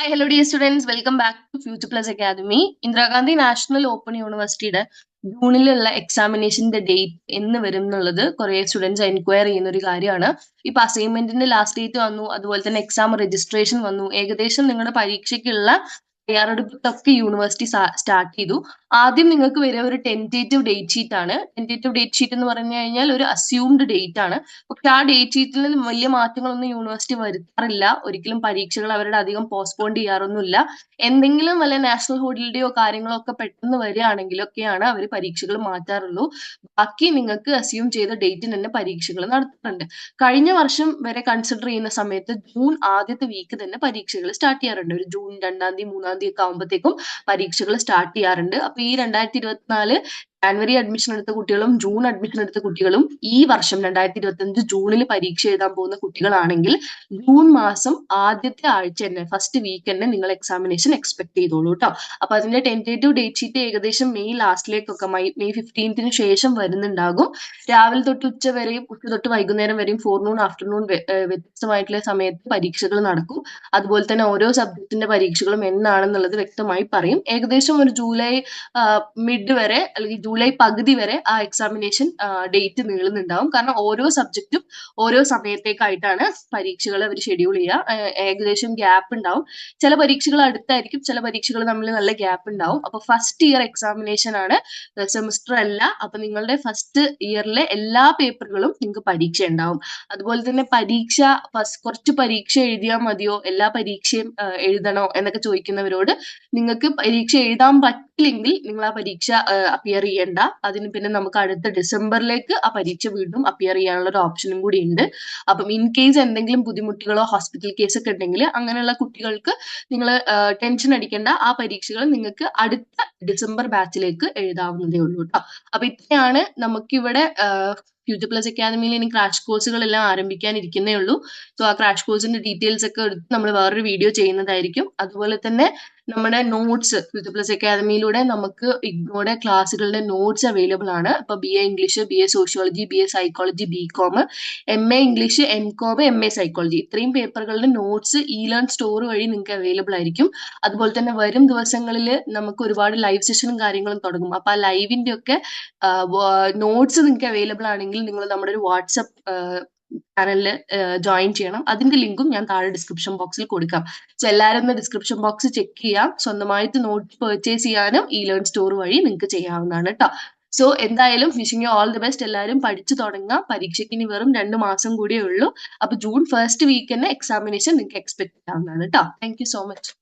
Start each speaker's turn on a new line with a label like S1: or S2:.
S1: Hi hello dear students welcome back to future plus academy Indira Gandhi national open യൂണിവേഴ്സിറ്റിയുടെ ജൂണിലുള്ള എക്സാമിനേഷന്റെ date എന്ന് വരും എന്നുള്ളത് കുറെ സ്റ്റുഡൻസ് എൻക്വയർ ചെയ്യുന്ന ഒരു കാര്യമാണ്. ഇപ്പൊ അസൈൻമെന്റിന്റെ ലാസ്റ്റ് ഡേറ്റ് വന്നു അതുപോലെ തന്നെ എക്സാം രജിസ്ട്രേഷൻ വന്നു. ഏകദേശം നിങ്ങളുടെ പരീക്ഷയ്ക്കുള്ള തയ്യാറെടുപ്പൊക്കെ യൂണിവേഴ്സിറ്റി സ്റ്റാർട്ട് ചെയ്തു. ആദ്യം നിങ്ങൾക്ക് വരിക ഒരു ടെന്റേറ്റീവ് ഡേറ്റ് ഷീറ്റ് ആണ്. ടെന്റേറ്റീവ് ഡേറ്റ് ഷീറ്റ് എന്ന് പറഞ്ഞു കഴിഞ്ഞാൽ ഒരു അസ്യൂംഡ് ഡേറ്റ് ആണ്. പക്ഷെ ആ ഡേറ്റ് ഷീറ്റിൽ വലിയ മാറ്റങ്ങളൊന്നും യൂണിവേഴ്സിറ്റി വരുത്താറില്ല. ഒരിക്കലും പരീക്ഷകൾ അവരുടെ അധികം പോസ്റ്റ്പോൺ ചെയ്യാറൊന്നുമില്ല. എന്തെങ്കിലും വല്ല നാഷണൽ ഹോളിഡേയോ കാര്യങ്ങളോ ഒക്കെ പെട്ടെന്ന് വരികയാണെങ്കിലൊക്കെയാണ് അവർ പരീക്ഷകൾ മാറ്റാറുള്ളൂ. ബാക്കി നിങ്ങൾക്ക് അസ്യൂം ചെയ്ത ഡേറ്റിന് തന്നെ പരീക്ഷകൾ നടത്താറുണ്ട്. കഴിഞ്ഞ വർഷം വരെ കൺസിഡർ ചെയ്യുന്ന സമയത്ത് ജൂൺ ആദ്യത്തെ വീക്ക് തന്നെ പരീക്ഷകൾ സ്റ്റാർട്ട് ചെയ്യാറുണ്ട്. ഒരു ജൂൺ രണ്ടാം തീയതി മൂന്നാം തീയതി ഒക്കെ ആകുമ്പോഴത്തേക്കും പരീക്ഷകൾ സ്റ്റാർട്ട് ചെയ്യാറുണ്ട്. അപ്പൊ ഈ രണ്ടായിരത്തി ഇരുപത്തിനാല് ജാനുവരി അഡ്മിഷൻ എടുത്ത കുട്ടികളും ജൂൺ അഡ്മിഷൻ എടുത്ത കുട്ടികളും ഈ വർഷം രണ്ടായിരത്തി ഇരുപത്തി അഞ്ച് ജൂണിൽ പരീക്ഷ എഴുതാൻ പോകുന്ന കുട്ടികളാണെങ്കിൽ ജൂൺ മാസം ആദ്യത്തെ ആഴ്ച തന്നെ ഫസ്റ്റ് വീക്ക് തന്നെ നിങ്ങൾ എക്സാമിനേഷൻ എക്സ്പെക്ട് ചെയ്തോളൂ കേട്ടോ അപ്പൊ അതിന്റെ ടെന്റേറ്റീവ് ഡേറ്റ് ഷീറ്റ് ഏകദേശം മെയ് ലാസ്റ്റിലേക്കൊക്കെ മെയ് മെയ് ഫിഫ്റ്റീൻത്തിന് ശേഷം വരുന്നുണ്ടാകും. രാവിലെ തൊട്ട് ഉച്ച വരെയും ഉച്ച തൊട്ട് വൈകുന്നേരം വരെയും ഫോർനൂൺ ആഫ്റ്റർനൂൺ വ്യത്യസ്തമായിട്ടുള്ള സമയത്ത് പരീക്ഷകൾ നടക്കും. അതുപോലെ തന്നെ ഓരോ സബ്ജക്റ്റിന്റെ പരീക്ഷകളും എന്നാണെന്നുള്ളത് വ്യക്തമായി പറയും. ഏകദേശം ഒരു ജൂലൈ മിഡ് വരെ അല്ലെങ്കിൽ ജൂലൈ പകുതി വരെ ആ എക്സാമിനേഷൻ ഡേറ്റ് നീളുന്നുണ്ടാവും. കാരണം ഓരോ സബ്ജക്റ്റും ഓരോ സമയത്തേക്കായിട്ടാണ് പരീക്ഷകൾ അവർ ഷെഡ്യൂൾ ചെയ്യുക. ഏകദേശം ഗ്യാപ്പ് ഉണ്ടാവും. ചില പരീക്ഷകൾ അടുത്തായിരിക്കും ചില പരീക്ഷകൾ തമ്മിൽ നല്ല ഗ്യാപ്പ് ഉണ്ടാവും. അപ്പൊ ഫസ്റ്റ് ഇയർ എക്സാമിനേഷൻ ആണ് സെമിസ്റ്റർ അല്ല. അപ്പൊ നിങ്ങളുടെ ഫസ്റ്റ് ഇയറിലെ എല്ലാ പേപ്പറുകളും നിങ്ങൾക്ക് പരീക്ഷ ഉണ്ടാവും. അതുപോലെ തന്നെ പരീക്ഷ കുറച്ച് പരീക്ഷ എഴുതിയാൽ മതിയോ? എല്ലാ പരീക്ഷയും എഴുതണോ? എന്നൊക്കെ ചോദിക്കുന്നവരോട് നിങ്ങൾക്ക് പരീക്ഷ എഴുതാൻ പറ്റില്ലെങ്കിൽ നിങ്ങൾ ആ പരീക്ഷ അപ്പിയർ ചെയ്യണ്ട. അതിന് പിന്നെ നമുക്ക് അടുത്ത ഡിസംബറിലേക്ക് ആ പരീക്ഷ വീണ്ടും അപ്പിയർ ചെയ്യാനുള്ള ഒരു ഓപ്ഷനും കൂടി ഉണ്ട്. അപ്പം ഇൻ കേസ് എന്തെങ്കിലും ബുദ്ധിമുട്ടുകളോ ഹോസ്പിറ്റൽ കേസ് ഒക്കെ ഉണ്ടെങ്കിൽ അങ്ങനെയുള്ള കുട്ടികൾക്ക് നിങ്ങൾ ടെൻഷൻ അടിക്കേണ്ട. ആ പരീക്ഷകൾ നിങ്ങൾക്ക് അടുത്ത ഡിസംബർ ബാച്ചിലേക്ക് എഴുതാവുന്നതേ ഉള്ളൂ കേട്ടോ അപ്പൊ ഇത്രയാണ് നമുക്കിവിടെ ഫ്യൂച്ചർ പ്ലസ് അക്കാദമിയിൽ ഇനി ക്രാഷ് കോഴ്സുകളെല്ലാം ആരംഭിക്കാനിരിക്കുന്നേ ഉള്ളൂ. സോ ആ ക്രാഷ് കോഴ്സിന്റെ ഡീറ്റെയിൽസ് ഒക്കെ എടുത്ത് നമ്മൾ വേറൊരു വീഡിയോ ചെയ്യുന്നതായിരിക്കും. അതുപോലെ തന്നെ നമ്മുടെ നോട്ട്സ് ഫ്യൂച്ചർ പ്ലസ് അക്കാദമിയിലൂടെ നമുക്ക് ഇഗ്നോയുടെ ക്ലാസ്സുകളുടെ നോട്ട്സ് അവൈലബിൾ ആണ്. അപ്പൊ B A English B A sociology B A psychology B com M A English M com M A psychology ഇത്രയും പേപ്പറുകളുടെ നോട്ട്സ് ഇ ലേൺ സ്റ്റോർ വഴി നിങ്ങൾക്ക് അവൈലബിൾ ആയിരിക്കും. അതുപോലെ തന്നെ വരും ദിവസങ്ങളിൽ നമുക്ക് ഒരുപാട് ലൈവ് സെഷനും കാര്യങ്ങളും തുടങ്ങും. അപ്പൊ ആ ലൈവിന്റെ ഒക്കെ നോട്ട്സ് നിങ്ങൾക്ക് അവൈലബിൾ ആണെങ്കിൽ നിങ്ങൾ നമ്മുടെ ഒരു വാട്സപ്പ് ചാനലിൽ ജോയിൻ ചെയ്യണം. അതിന്റെ ലിങ്കും ഞാൻ താഴെ ഡിസ്ക്രിപ്ഷൻ ബോക്സിൽ കൊടുക്കാം. സോ എല്ലാവരും ഒന്ന് ഡിസ്ക്രിപ്ഷൻ ബോക്സ് ചെക്ക് ചെയ്യാം. സ്വന്തമായിട്ട് നോട്ട് പെർച്ചേസ് ചെയ്യാനും ഈ ലേൺ സ്റ്റോർ വഴി നിങ്ങൾക്ക് ചെയ്യാവുന്നതാണ് കേട്ടോ സോ എന്തായാലും wishing you all the best എല്ലാവരും പഠിച്ചു തുടങ്ങാം. പരീക്ഷയ്ക്ക് ഇനി വെറും രണ്ട് മാസം കൂടിയേ ഉള്ളൂ. അപ്പൊ ജൂൺ ഫസ്റ്റ് വീക്ക് തന്നെ എക്സാമിനേഷൻ നിങ്ങൾക്ക് എക്സ്പെക്ട് ചെയ്യാവുന്നതാണ് കേട്ടോ താങ്ക് യു സോ മച്ച്